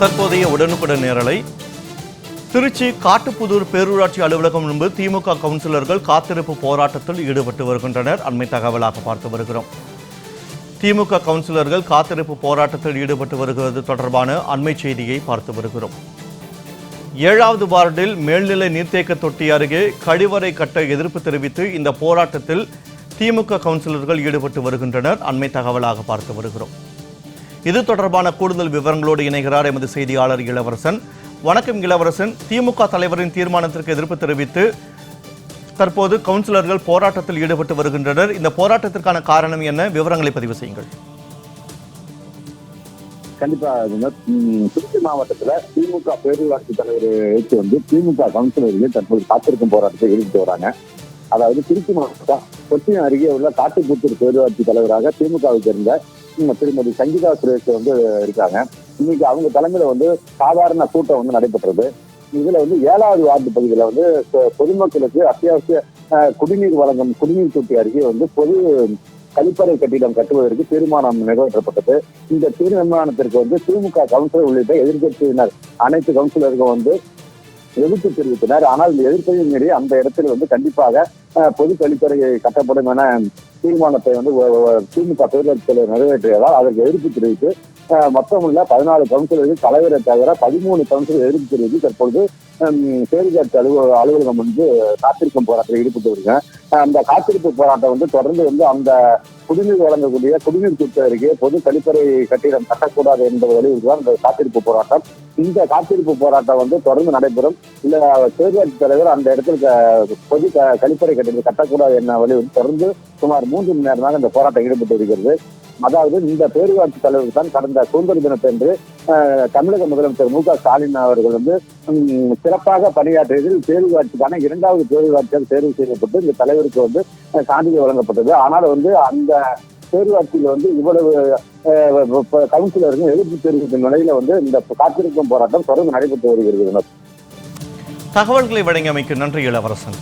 தற்போதைய உடனுக்குடன் நேரலை. திருச்சி காட்டுப்புதூர் பேரூராட்சி அலுவலகம் முன்பு திமுக கவுன்சிலர்கள் காத்திருப்பு போராட்டத்தில் ஈடுபட்டு வருகின்றனர். அண்மை தகவலாக பார்த்து வருகிறோம். திமுக கவுன்சிலர்கள் காத்திருப்பு போராட்டத்தில் ஈடுபட்டு வருகிறது தொடர்பான அண்மை செய்தியை பார்த்து வருகிறோம். ஏழாவது வார்டில் மேல்நிலை நீர்த்தேக்க தொட்டி அருகே கழிவறை கட்ட எதிர்ப்பு தெரிவித்து இந்த போராட்டத்தில் திமுக கவுன்சிலர்கள் ஈடுபட்டு வருகின்றனர். அண்மை தகவலாக பார்த்து வருகிறோம். இது தொடர்பான கூடுதல் விவரங்களோடு இணைகிறார் எமது செய்தியாளர் இளவரசன். வணக்கம் இளவரசன். திமுக தலைவரின் தீர்மானத்திற்கு எதிர்ப்பு தெரிவித்து தற்போது கவுன்சிலர்கள் போராட்டத்தில் ஈடுபட்டு வருகின்றனர். இந்த போராட்டத்திற்கான காரணம் என்ன? விவரங்களை பதிவு செய்யுங்கள். கண்டிப்பா திருச்சி மாவட்டத்துல திமுக பேரூராட்சி தலைவர் ஏற்று வந்து திமுக கவுன்சிலர்கள் தற்போது காத்திருக்கும் போராட்டத்தை ஈடுபட்டு வராங்க. அதாவது திருச்சி மாவட்டம் கொச்சின் அருகே உள்ள காட்டுப்புத்தூர் பேரூராட்சி தலைவராக திமுகவை சேர்ந்த திருமதி சங்கீதா சுரேஷ் வந்து இருக்காங்க. இன்னைக்கு அவங்க தலைமையில வந்து சாதாரண கூட்டம் வந்து நடைபெற்றது. இதுல வந்து ஏழாவது வார்டு பகுதியில வந்து பொதுமக்களுக்கு அத்தியாவசிய குடிநீர் வழங்கும் குடிநீர் தொட்டி அருகே வந்து பொது கழிப்பறை கட்டிடம் கட்டுவதற்கு தீர்மானம் நிறைவேற்றப்பட்டது. இந்த தீர்மானத்திற்கு வந்து திமுக கவுன்சிலர் உள்ளிட்ட எதிர்கட்சியினர் அனைத்து கவுன்சிலர்கள் வந்து எதிர்ப்பு தெரிவித்தனர். ஆனால் இந்த எதிர்ப்பையும் மீறி அந்த இடத்தில் வந்து கண்டிப்பாக பொது கழிப்பறை கட்டப்படும் என தீர்மானத்தை வந்து திமுக பேரவைத் தலைவர் நிறைவேற்றியதால் அதற்கு எதிர்ப்பு தெரிவித்து அஹ், மொத்தமுள்ள பதினாலு கவுன்சிலர்கள் தலைவரை தவிர பதிமூணு கவுன்சிலர் எதிர்ப்பு தெரிவித்து தற்பொழுது ஹம், அலுவலக அலுவலகம் வந்து காத்திருக்கும் போராட்டத்தில் ஈடுபட்டு வருங்க அந்த காத்திருப்பு போராட்டம் வந்து தொடர்ந்து வந்து அந்த குடிநீர் வழங்கக்கூடிய குடிநீர் திட்டம் அருகே பொது கழிப்பறை கட்டிடம் கட்டக்கூடாது என்பது வலியுறுத்திதான் இந்த காத்திருப்பு போராட்டம். இந்த காத்திருப்பு போராட்டம் வந்து தொடர்ந்து நடைபெறும். இல்ல பேரூராட்சி தலைவர் அந்த இடத்துல பொது க- கழிப்பறை கட்டிடம் கட்டக்கூடாது என்ன வலியுறுத்தி தொடர்ந்து சுமார் மூன்று மணி நேரமாக இந்த போராட்டம் ஈடுபட்டு வருகிறது. அதாவது இந்த பேரூராட்சி தலைவர் தான் கடந்த சுதந்திர தினத்தன்று தமிழக முதலமைச்சர் மு க ஸ்டாலின் அவர்கள் வந்து சிறப்பாக பணியாற்றியதில் பேரூராட்சிக்கான இரண்டாவது பேரூராட்சியாக தேர்வு செய்யப்பட்டு இந்த தலைவருக்கு வந்து சான்றிதழ் வழங்கப்பட்டது. ஆனால் வந்து அந்த பேரூராட்சியில் வந்து இவ்வளவு கவுன்சிலர்கள் எதிர்ப்பு தெரிவிக்கும் நிலையில வந்து இந்த காத்திருக்கும் போராட்டம் தொடர்ந்து நடைபெற்று வருகிறது. தகவல்களை வழங்கியமைக்கு நன்றி இளவரசன்.